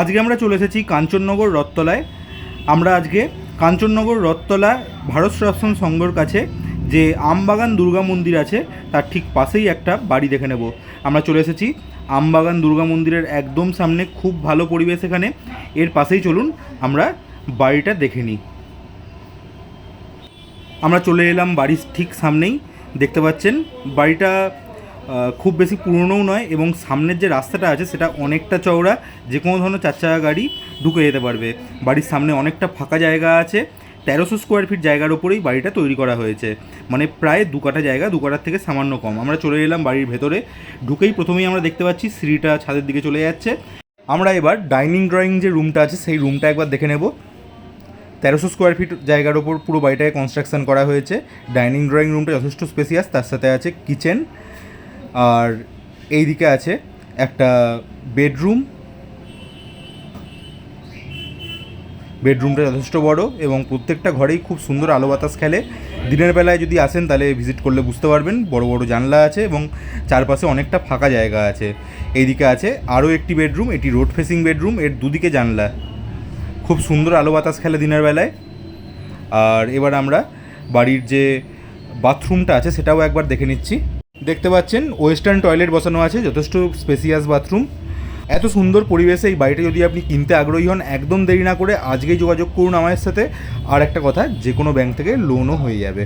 আজকে আমরা চলে এসেছি কাঞ্চননগর রথতলায়। আমরা আজকে কাঞ্চননগর রথতলা ভারত সেবাশ্রম সংঘর কাছে যে আমবাগান দুর্গা মন্দির আছে, তার ঠিক পাশেই একটা বাড়ি দেখে নেব। আমরা চলে এসেছি আমবাগান দুর্গা মন্দিরের একদম সামনে, খুব ভালো পরিবেশ এখানে। এর পাশেই চলুন, আমরা বাড়িটা দেখে নিই। আমরা চলে এলাম বাড়ির ঠিক সামনেই। দেখতে পাচ্ছেন, বাড়িটা খুব বেশি পুরনোও নয় এবং সামনের যে রাস্তাটা আছে সেটা অনেকটা চওড়া, যে কোনো ধরনের চার চাকা গাড়ি ঢুকে যেতে পারবে। বাড়ির সামনে অনেকটা ফাঁকা জায়গা আছে, তেরোশো স্কোয়ার ফিট জায়গার ওপরেই বাড়িটা তৈরি করা হয়েছে। মানে প্রায় দু কাঠা জায়গা, দু কাঠার থেকে সামান্য কম। আমরা চলে এলাম বাড়ির ভেতরে, ঢুকেই প্রথমেই আমরা দেখতে পাচ্ছি সিঁড়িটা ছাদের দিকে চলে যাচ্ছে। আমরা এবার ডাইনিং ড্রয়িং যে রুমটা আছে, সেই রুমটা একবার দেখে নেব। তেরোশো স্কোয়ার ফিট জায়গার ওপর পুরো বাড়িটাকে কনস্ট্রাকশন করা হয়েছে। ডাইনিং ড্রয়িং রুমটা যথেষ্ট স্পেসিয়াস তার সাথে আছে কিচেন আর এই দিকে আছে একটা বেডরুম। বেডরুমটা যথেষ্ট বড় এবং প্রত্যেকটা ঘরেই খুব সুন্দর আলো বাতাস খেলে। দিনের বেলায় যদি আসেন তাহলে ভিজিট করলে বুঝতে পারবেন, বড় বড় জানলা আছে এবং চারপাশে অনেকটা ফাঁকা জায়গা আছে। এইদিকে আছে আরও একটি বেডরুম, এটি রোড ফেসিং বেডরুম, এর দুদিকে জানলা। খুব সুন্দর আলো বাতাস খেলে দিনের বেলায়। আর এবার আমরা বাড়ির যে বাথরুমটা আছে সেটাও একবার দেখে নিচ্ছি। দেখতে পাচ্ছেন ওয়েস্টার্ন টয়লেট বসানো আছে, যথেষ্ট স্পেসিয়াস বাথরুম এত সুন্দর পরিবেশে এই বাড়িটা যদি আপনি কিনতে আগ্রহী হন, একদম দেরি না করে আজকেই যোগাযোগ করুন আমার সাথে। আর একটা কথা যে কোনো ব্যাংক থেকে লোনও হয়ে যাবে।